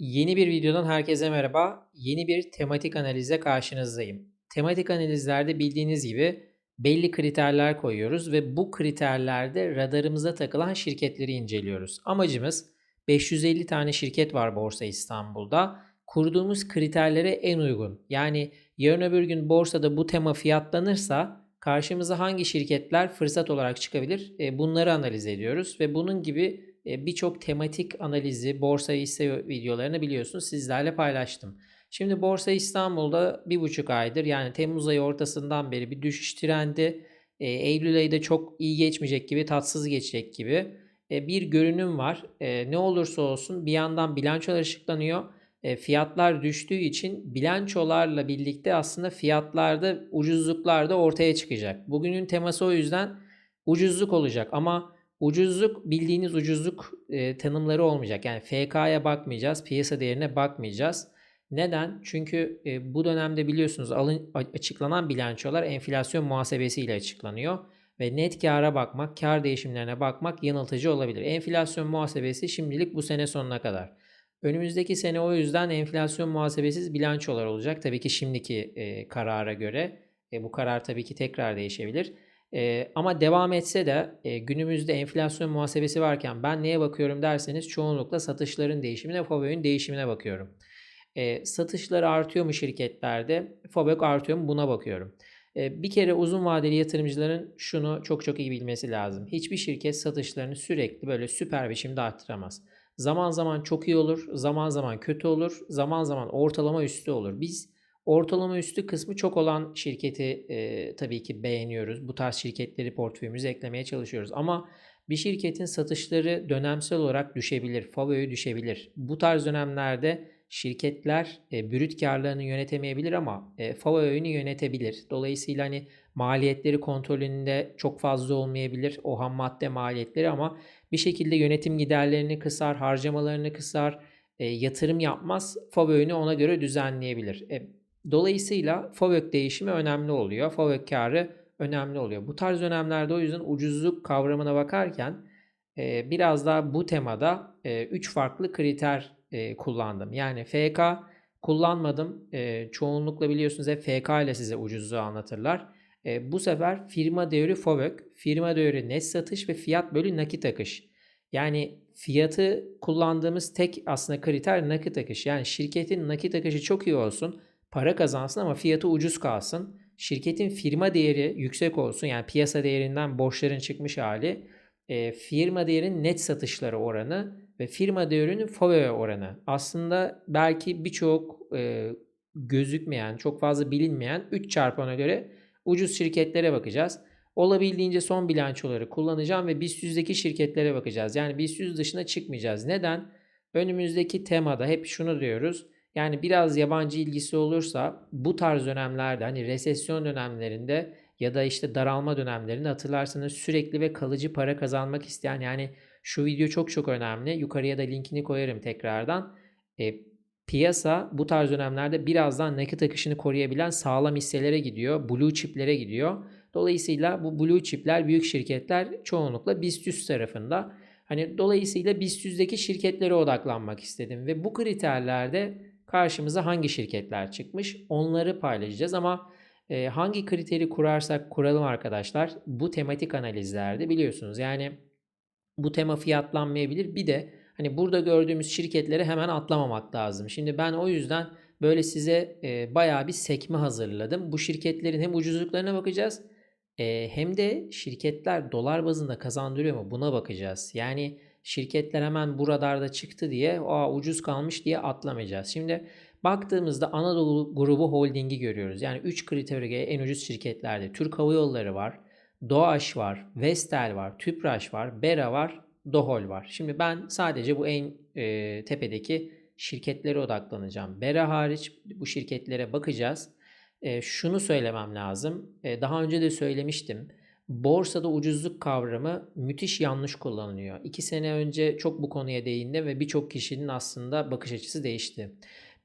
Yeni bir videodan herkese merhaba. Yeni bir tematik analize karşınızdayım. Tematik analizlerde bildiğiniz gibi belli kriterler koyuyoruz ve bu kriterlerde radarımıza takılan şirketleri inceliyoruz. Amacımız 550 tane şirket var Borsa İstanbul'da. Kurduğumuz kriterlere en uygun. Yani yarın öbür gün borsada bu tema fiyatlanırsa karşımıza hangi şirketler fırsat olarak çıkabilir? E, Bunları analiz ediyoruz ve bunun gibi birçok tematik analizi, borsa hisse videolarını biliyorsunuz sizlerle paylaştım. Şimdi Borsa İstanbul'da bir buçuk aydır yani Temmuz ayı ortasından beri bir düşüş trendi. E, Eylül ayı da çok iyi geçmeyecek gibi, tatsız geçecek gibi e, bir görünüm var. E, ne olursa olsun bir yandan bilançolar açıklanıyor. E, fiyatlar düştüğü için bilançolarla birlikte aslında fiyatlarda ucuzluklar da ortaya çıkacak. Bugünün teması o yüzden ucuzluk olacak ama Ucuzluk bildiğiniz ucuzluk e, tanımları olmayacak. Yani FK'ya bakmayacağız, piyasa değerine bakmayacağız. Neden? Çünkü e, bu dönemde biliyorsunuz alın, açıklanan bilançolar enflasyon muhasebesiyle açıklanıyor. Ve net kâra bakmak, kar değişimlerine bakmak yanıltıcı olabilir. Enflasyon muhasebesi şimdilik bu sene sonuna kadar. Önümüzdeki sene o yüzden enflasyon muhasebesiz bilançolar olacak. Tabii ki şimdiki e, karara göre. E, bu karar tabii ki tekrar değişebilir. E, ama devam etse de e, günümüzde enflasyon muhasebesi varken ben neye bakıyorum derseniz çoğunlukla satışların değişimine, FOBÖ'nün değişimine bakıyorum. E, satışları artıyor mu şirketlerde? FOBÖK artıyor mu? Buna bakıyorum. E, bir kere uzun vadeli yatırımcıların şunu çok çok iyi bilmesi lazım. Hiçbir şirket satışlarını sürekli böyle süper biçimde arttıramaz. Zaman zaman çok iyi olur, zaman zaman kötü olur, zaman zaman ortalama üstü olur. Biz Ortalama üstü kısmı çok olan şirketi e, tabii ki beğeniyoruz. Bu tarz şirketleri portföyümüze eklemeye çalışıyoruz. Ama bir şirketin satışları dönemsel olarak düşebilir, FAVÖ'yü düşebilir. Bu tarz dönemlerde şirketler e, brüt karlarını yönetemeyebilir ama e, FAVÖ'nü yönetebilir. Dolayısıyla hani maliyetleri kontrolünde çok fazla olmayabilir o ham madde maliyetleri ama bir şekilde yönetim giderlerini kısar, harcamalarını kısar, e, yatırım yapmaz, FAVÖ'nü ona göre düzenleyebilir. E, Dolayısıyla FOVÖK değişimi önemli oluyor. FOVÖK karı önemli oluyor. Bu tarz dönemlerde o yüzden ucuzluk kavramına bakarken e, biraz daha bu temada 3 e, farklı kriter e, kullandım. Yani FK kullanmadım. E, çoğunlukla biliyorsunuz hep FK ile size ucuzluğu anlatırlar. E, bu sefer firma değeri FOVÖK, firma değeri net satış ve fiyat bölü nakit akış. Yani fiyatı kullandığımız tek aslında kriter nakit akış. Yani şirketin nakit akışı çok iyi olsun para kazansın ama fiyatı ucuz kalsın. Şirketin firma değeri yüksek olsun yani piyasa değerinden borçların çıkmış hali. E, firma değerinin net satışları oranı ve firma değerinin FOVE oranı. Aslında belki birçok e, gözükmeyen, çok fazla bilinmeyen 3 çarpana göre ucuz şirketlere bakacağız. Olabildiğince son bilançoları kullanacağım ve BIST 100'deki şirketlere bakacağız. Yani BIST 100 dışına çıkmayacağız. Neden? Önümüzdeki temada hep şunu diyoruz. Yani biraz yabancı ilgisi olursa bu tarz dönemlerde hani resesyon dönemlerinde ya da işte daralma dönemlerinde hatırlarsanız sürekli ve kalıcı para kazanmak isteyen yani şu video çok çok önemli. Yukarıya da linkini koyarım tekrardan. E, piyasa bu tarz dönemlerde birazdan nakit akışını koruyabilen sağlam hisselere gidiyor. Blue chiplere gidiyor. Dolayısıyla bu blue chipler büyük şirketler çoğunlukla BIST 100 tarafında. Hani dolayısıyla BIST 100'deki şirketlere odaklanmak istedim ve bu kriterlerde karşımıza hangi şirketler çıkmış onları paylaşacağız ama e, hangi kriteri kurarsak kuralım arkadaşlar bu tematik analizlerde biliyorsunuz yani bu tema fiyatlanmayabilir bir de hani burada gördüğümüz şirketlere hemen atlamamak lazım. Şimdi ben o yüzden böyle size e, bayağı bir sekme hazırladım. Bu şirketlerin hem ucuzluklarına bakacağız e, hem de şirketler dolar bazında kazandırıyor mu buna bakacağız. Yani şirketler hemen bu radarda çıktı diye Aa, ucuz kalmış diye atlamayacağız. Şimdi baktığımızda Anadolu grubu holdingi görüyoruz. Yani 3 kritere en ucuz şirketlerde Türk Hava Yolları var, Doğaş var, Vestel var, Tüpraş var, Bera var, Dohol var. Şimdi ben sadece bu en e, tepedeki şirketlere odaklanacağım. Bera hariç bu şirketlere bakacağız. E, şunu söylemem lazım. E, daha önce de söylemiştim borsada ucuzluk kavramı müthiş yanlış kullanılıyor. İki sene önce çok bu konuya değindim ve birçok kişinin aslında bakış açısı değişti.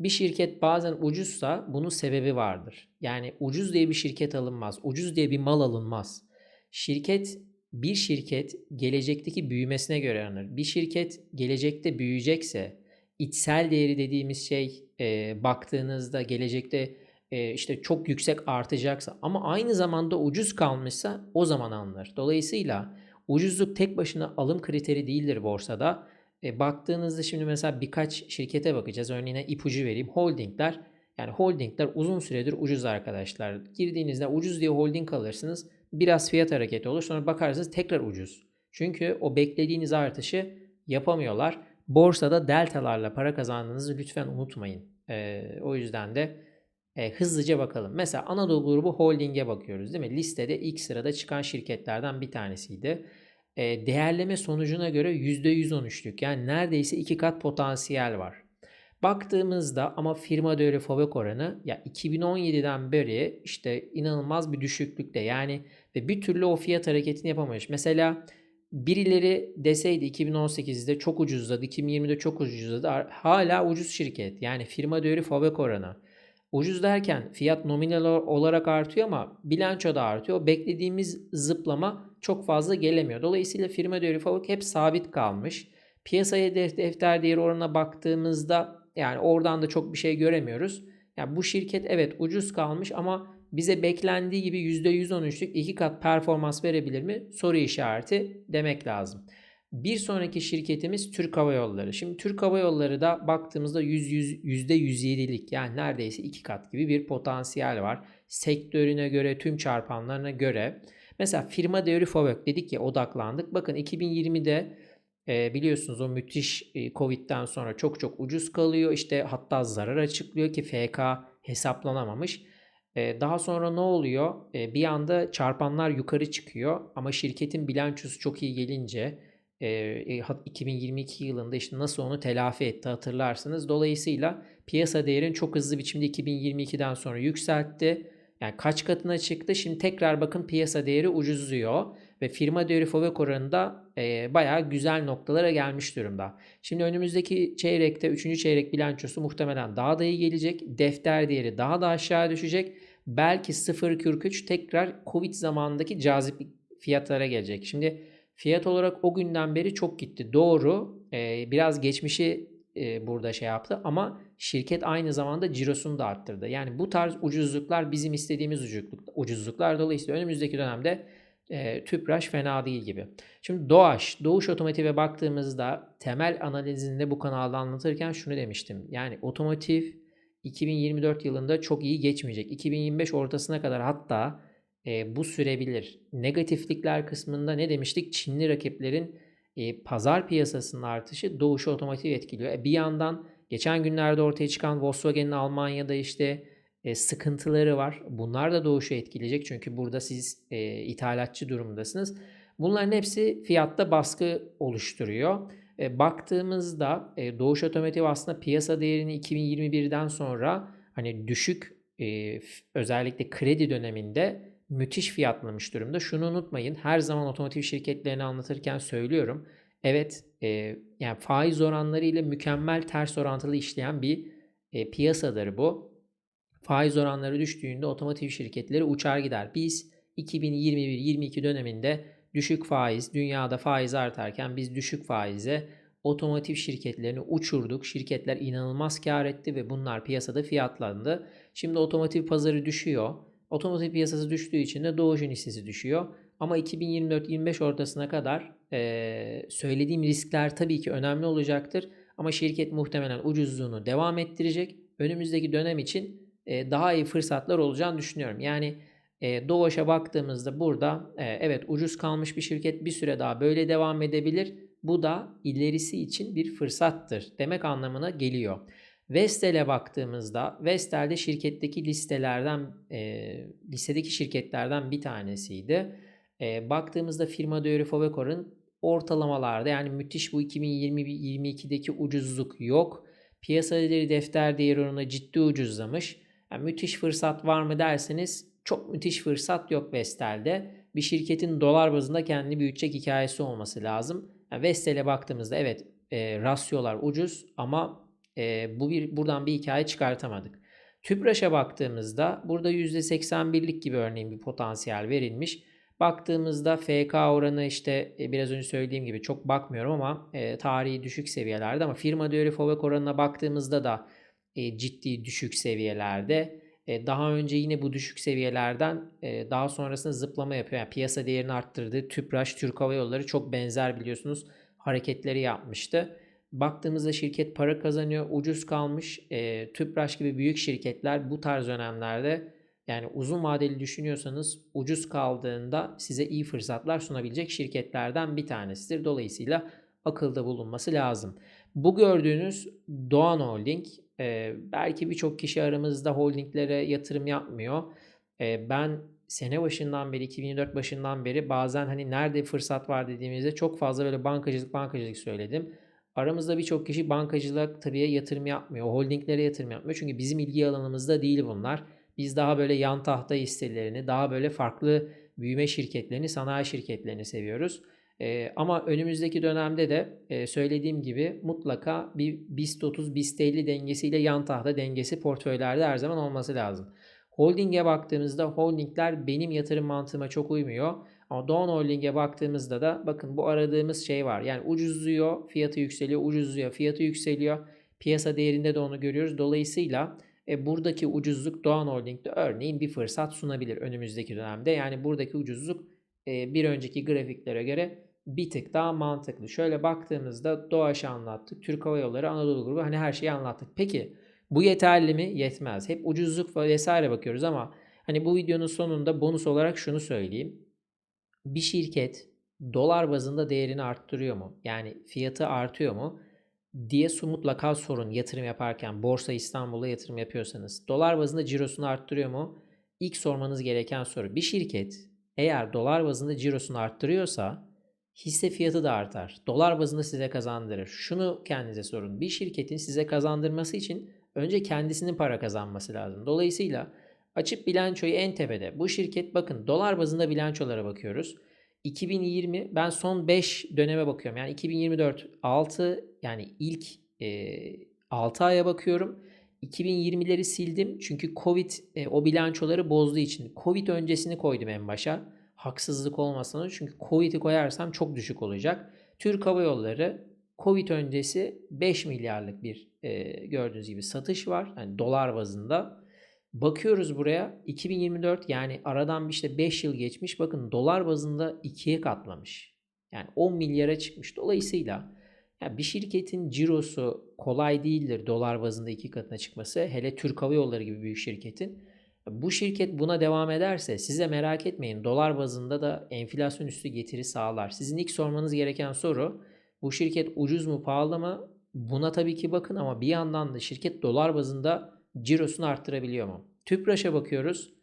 Bir şirket bazen ucuzsa bunun sebebi vardır. Yani ucuz diye bir şirket alınmaz. Ucuz diye bir mal alınmaz. Şirket bir şirket gelecekteki büyümesine göre alınır. Bir şirket gelecekte büyüyecekse, içsel değeri dediğimiz şey e, baktığınızda gelecekte işte çok yüksek artacaksa ama aynı zamanda ucuz kalmışsa o zaman anlar. Dolayısıyla ucuzluk tek başına alım kriteri değildir borsada. E, baktığınızda şimdi mesela birkaç şirkete bakacağız. Örneğin ipucu vereyim. Holdingler yani holdingler uzun süredir ucuz arkadaşlar. Girdiğinizde ucuz diye holding alırsınız. Biraz fiyat hareketi olur. Sonra bakarsınız tekrar ucuz. Çünkü o beklediğiniz artışı yapamıyorlar. Borsada deltalarla para kazandığınızı lütfen unutmayın. Ee, o yüzden de e, hızlıca bakalım. Mesela Anadolu Grubu Holding'e bakıyoruz değil mi? Listede ilk sırada çıkan şirketlerden bir tanesiydi. E, değerleme sonucuna göre %113'lük yani neredeyse iki kat potansiyel var. Baktığımızda ama firma değeri fabrik oranı ya 2017'den beri işte inanılmaz bir düşüklükte yani ve bir türlü o fiyat hareketini yapamamış. Mesela birileri deseydi 2018'de çok ucuzladı, 2020'de çok ucuzladı. Hala ucuz şirket. Yani firma değeri fabrik oranı. Ucuz derken fiyat nominal olarak artıyor ama bilanço da artıyor. Beklediğimiz zıplama çok fazla gelemiyor. Dolayısıyla firma değeri fabrik hep sabit kalmış. Piyasaya defter değeri oranına baktığımızda yani oradan da çok bir şey göremiyoruz. Yani bu şirket evet ucuz kalmış ama bize beklendiği gibi %113'lük iki kat performans verebilir mi? Soru işareti demek lazım. Bir sonraki şirketimiz Türk Hava Yolları. Şimdi Türk Hava Yolları da baktığımızda %107'lik yani neredeyse iki kat gibi bir potansiyel var. Sektörüne göre, tüm çarpanlarına göre. Mesela firma değeri FOVÖK dedik ya odaklandık. Bakın 2020'de e, biliyorsunuz o müthiş e, Covid'den sonra çok çok ucuz kalıyor. İşte hatta zarar açıklıyor ki FK hesaplanamamış. E, daha sonra ne oluyor? E, bir anda çarpanlar yukarı çıkıyor ama şirketin bilançosu çok iyi gelince e, 2022 yılında işte nasıl onu telafi etti hatırlarsınız. Dolayısıyla piyasa değerini çok hızlı biçimde 2022'den sonra yükseltti. Yani kaç katına çıktı? Şimdi tekrar bakın piyasa değeri ucuzluyor ve firma değeri FOVÖK oranında e, bayağı güzel noktalara gelmiş durumda. Şimdi önümüzdeki çeyrekte 3. çeyrek bilançosu muhtemelen daha da iyi gelecek. Defter değeri daha da aşağı düşecek. Belki 0.43 tekrar Covid zamanındaki cazip fiyatlara gelecek. Şimdi fiyat olarak o günden beri çok gitti. Doğru. E, biraz geçmişi e, burada şey yaptı ama şirket aynı zamanda cirosunu da arttırdı. Yani bu tarz ucuzluklar bizim istediğimiz ucuzluk, ucuzluklar. Dolayısıyla önümüzdeki dönemde e, TÜPRAŞ fena değil gibi. Şimdi Doğaş, Doğuş Otomotiv'e baktığımızda temel analizinde bu kanalda anlatırken şunu demiştim. Yani otomotiv 2024 yılında çok iyi geçmeyecek. 2025 ortasına kadar hatta e, bu sürebilir. Negatiflikler kısmında ne demiştik? Çinli rakiplerin e, pazar piyasasının artışı Doğuş Otomotiv etkiliyor. E, bir yandan geçen günlerde ortaya çıkan Volkswagen'in Almanya'da işte e, sıkıntıları var. Bunlar da Doğuş'u etkileyecek çünkü burada siz e, ithalatçı durumdasınız. Bunların hepsi fiyatta baskı oluşturuyor. E, baktığımızda e, Doğuş Otomotiv aslında piyasa değerini 2021'den sonra hani düşük e, özellikle kredi döneminde müthiş fiyatlamış durumda. Şunu unutmayın her zaman otomotiv şirketlerini anlatırken söylüyorum. Evet e, yani faiz oranları ile mükemmel ters orantılı işleyen bir e, piyasadır bu. Faiz oranları düştüğünde otomotiv şirketleri uçar gider. Biz 2021-22 döneminde düşük faiz, dünyada faiz artarken biz düşük faize otomotiv şirketlerini uçurduk. Şirketler inanılmaz kar etti ve bunlar piyasada fiyatlandı. Şimdi otomotiv pazarı düşüyor. Otomotiv piyasası düştüğü için de Doğuş'un hissesi düşüyor. Ama 2024-25 ortasına kadar e, söylediğim riskler tabii ki önemli olacaktır. Ama şirket muhtemelen ucuzluğunu devam ettirecek. Önümüzdeki dönem için e, daha iyi fırsatlar olacağını düşünüyorum. Yani e, Doğuş'a baktığımızda burada e, evet ucuz kalmış bir şirket bir süre daha böyle devam edebilir. Bu da ilerisi için bir fırsattır demek anlamına geliyor. Vestel'e baktığımızda Vestel de şirketteki listelerden e, listedeki şirketlerden bir tanesiydi. E, baktığımızda firma değeri Fovecor'un ortalamalarda yani müthiş bu 2020-22'deki ucuzluk yok. Piyasa değeri defter değeri oranına ciddi ucuzlamış. Yani müthiş fırsat var mı derseniz çok müthiş fırsat yok Vestel'de. Bir şirketin dolar bazında kendini büyütecek hikayesi olması lazım. Yani Vestel'e baktığımızda evet e, rasyolar ucuz ama e, bu bir buradan bir hikaye çıkartamadık. Tüpraş'a baktığımızda burada %81'lik gibi örneğin bir potansiyel verilmiş. Baktığımızda FK oranı işte e, biraz önce söylediğim gibi çok bakmıyorum ama e, tarihi düşük seviyelerde ama firma değeri FOVEC oranına baktığımızda da e, ciddi düşük seviyelerde. E, daha önce yine bu düşük seviyelerden e, daha sonrasında zıplama yapıyor. Yani piyasa değerini arttırdı. Tüpraş, Türk Hava Yolları çok benzer biliyorsunuz hareketleri yapmıştı. Baktığımızda şirket para kazanıyor, ucuz kalmış. E, Tüpraş gibi büyük şirketler bu tarz dönemlerde yani uzun vadeli düşünüyorsanız ucuz kaldığında size iyi fırsatlar sunabilecek şirketlerden bir tanesidir. Dolayısıyla akılda bulunması lazım. Bu gördüğünüz Doğan Holding e, belki birçok kişi aramızda holdinglere yatırım yapmıyor. E, ben sene başından beri 2024 başından beri bazen hani nerede fırsat var dediğimizde çok fazla böyle bankacılık bankacılık söyledim. Aramızda birçok kişi bankacılık tabii yatırım yapmıyor. Holdinglere yatırım yapmıyor. Çünkü bizim ilgi alanımızda değil bunlar. Biz daha böyle yan tahta hisselerini, daha böyle farklı büyüme şirketlerini, sanayi şirketlerini seviyoruz. E, ama önümüzdeki dönemde de e, söylediğim gibi mutlaka bir BIST 30, BIST 50 dengesiyle yan tahta dengesi portföylerde her zaman olması lazım. Holding'e baktığımızda holdingler benim yatırım mantığıma çok uymuyor. Ama Doğan Holding'e baktığımızda da bakın bu aradığımız şey var. Yani ucuzluyor, fiyatı yükseliyor, ucuzluyor, fiyatı yükseliyor. Piyasa değerinde de onu görüyoruz. Dolayısıyla e, buradaki ucuzluk Doğan Holding'de örneğin bir fırsat sunabilir önümüzdeki dönemde. Yani buradaki ucuzluk e, bir önceki grafiklere göre bir tık daha mantıklı. Şöyle baktığımızda Doğaş'ı anlattık. Türk Hava Yolları, Anadolu Grubu hani her şeyi anlattık. Peki bu yeterli mi? Yetmez. Hep ucuzluk vesaire bakıyoruz ama hani bu videonun sonunda bonus olarak şunu söyleyeyim. Bir şirket dolar bazında değerini arttırıyor mu? Yani fiyatı artıyor mu? diye su mutlaka sorun yatırım yaparken Borsa İstanbul'a yatırım yapıyorsanız. Dolar bazında cirosunu arttırıyor mu? İlk sormanız gereken soru. Bir şirket eğer dolar bazında cirosunu arttırıyorsa hisse fiyatı da artar. Dolar bazında size kazandırır. Şunu kendinize sorun. Bir şirketin size kazandırması için önce kendisinin para kazanması lazım. Dolayısıyla açıp bilançoyu en tepede. Bu şirket bakın dolar bazında bilançolara bakıyoruz. 2020 ben son 5 döneme bakıyorum. Yani 2024 6 yani ilk e, 6 aya bakıyorum. 2020'leri sildim çünkü Covid e, o bilançoları bozduğu için. Covid öncesini koydum en başa. Haksızlık olmasın çünkü Covid'i koyarsam çok düşük olacak. Türk Hava Yolları Covid öncesi 5 milyarlık bir e, gördüğünüz gibi satış var. Yani dolar bazında. Bakıyoruz buraya 2024 yani aradan işte 5 yıl geçmiş. Bakın dolar bazında 2'ye katlamış. Yani 10 milyara çıkmış. Dolayısıyla yani bir şirketin cirosu kolay değildir dolar bazında iki katına çıkması. Hele Türk Hava Yolları gibi büyük şirketin. Bu şirket buna devam ederse size merak etmeyin dolar bazında da enflasyon üstü getiri sağlar. Sizin ilk sormanız gereken soru bu şirket ucuz mu pahalı mı? Buna tabii ki bakın ama bir yandan da şirket dolar bazında cirosunu arttırabiliyor mu? Tüpraş'a bakıyoruz.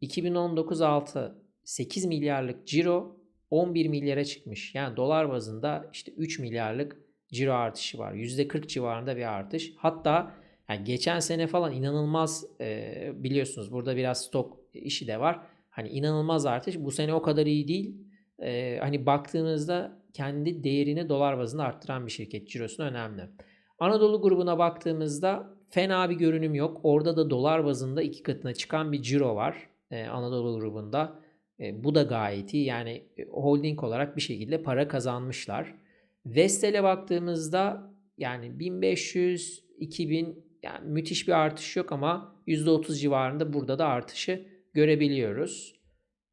2019 6 8 milyarlık ciro 11 milyara çıkmış. Yani dolar bazında işte 3 milyarlık ciro artışı var. %40 civarında bir artış. Hatta yani geçen sene falan inanılmaz e, biliyorsunuz burada biraz stok işi de var. Hani inanılmaz artış. Bu sene o kadar iyi değil. E, hani baktığınızda kendi değerini dolar bazında arttıran bir şirket. Cirosunu önemli. Anadolu grubuna baktığımızda fena bir görünüm yok. Orada da dolar bazında iki katına çıkan bir ciro var e, Anadolu grubunda. E, bu da gayet iyi. Yani e, holding olarak bir şekilde para kazanmışlar. Vestel'e baktığımızda yani 1500 2000 yani müthiş bir artış yok ama %30 civarında burada da artışı görebiliyoruz.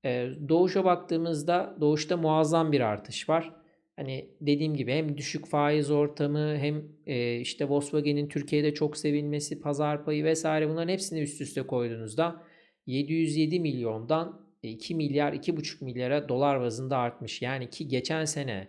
Ee, Doğuş'a baktığımızda Doğuş'ta muazzam bir artış var. Hani dediğim gibi hem düşük faiz ortamı hem e, işte Volkswagen'in Türkiye'de çok sevilmesi, pazar payı vesaire bunların hepsini üst üste koyduğunuzda 707 milyondan 2 milyar 2,5 milyara dolar bazında artmış. Yani ki geçen sene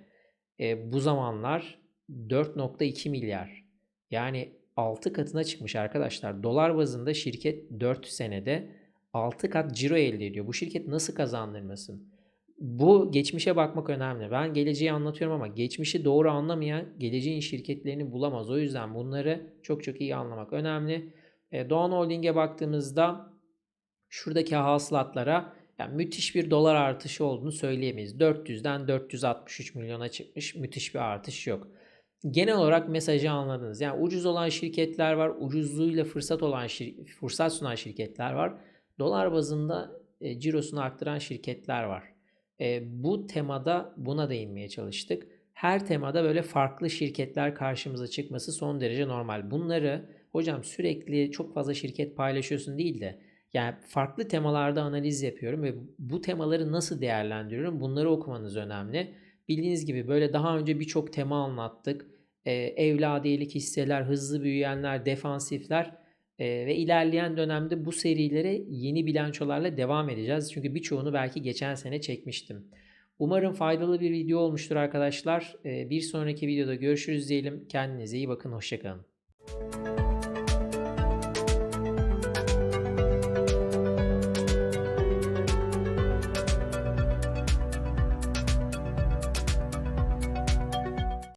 e, bu zamanlar 4.2 milyar. Yani 6 katına çıkmış arkadaşlar. Dolar bazında şirket 4 senede 6 kat ciro elde ediyor. Bu şirket nasıl kazandırmasın? Bu geçmişe bakmak önemli. Ben geleceği anlatıyorum ama geçmişi doğru anlamayan geleceğin şirketlerini bulamaz. O yüzden bunları çok çok iyi anlamak önemli. E, Doğan Holding'e baktığımızda şuradaki hasılatlara yani müthiş bir dolar artışı olduğunu söyleyemeyiz. 400'den 463 milyona çıkmış. Müthiş bir artış yok. Genel olarak mesajı anladınız. Yani ucuz olan şirketler var, ucuzluğuyla fırsat olan fırsat sunan şirketler var. Dolar bazında e, cirosunu arttıran şirketler var. Eee, bu temada buna değinmeye çalıştık. Her temada böyle farklı şirketler karşımıza çıkması son derece normal. Bunları hocam sürekli çok fazla şirket paylaşıyorsun değil de yani farklı temalarda analiz yapıyorum ve bu temaları nasıl değerlendiriyorum bunları okumanız önemli. Bildiğiniz gibi böyle daha önce birçok tema anlattık. Eee, evladiyelik hisseler, hızlı büyüyenler, defansifler ve ilerleyen dönemde bu serilere yeni bilançolarla devam edeceğiz. Çünkü birçoğunu belki geçen sene çekmiştim. Umarım faydalı bir video olmuştur arkadaşlar. Bir sonraki videoda görüşürüz diyelim. Kendinize iyi bakın. Hoşça kalın.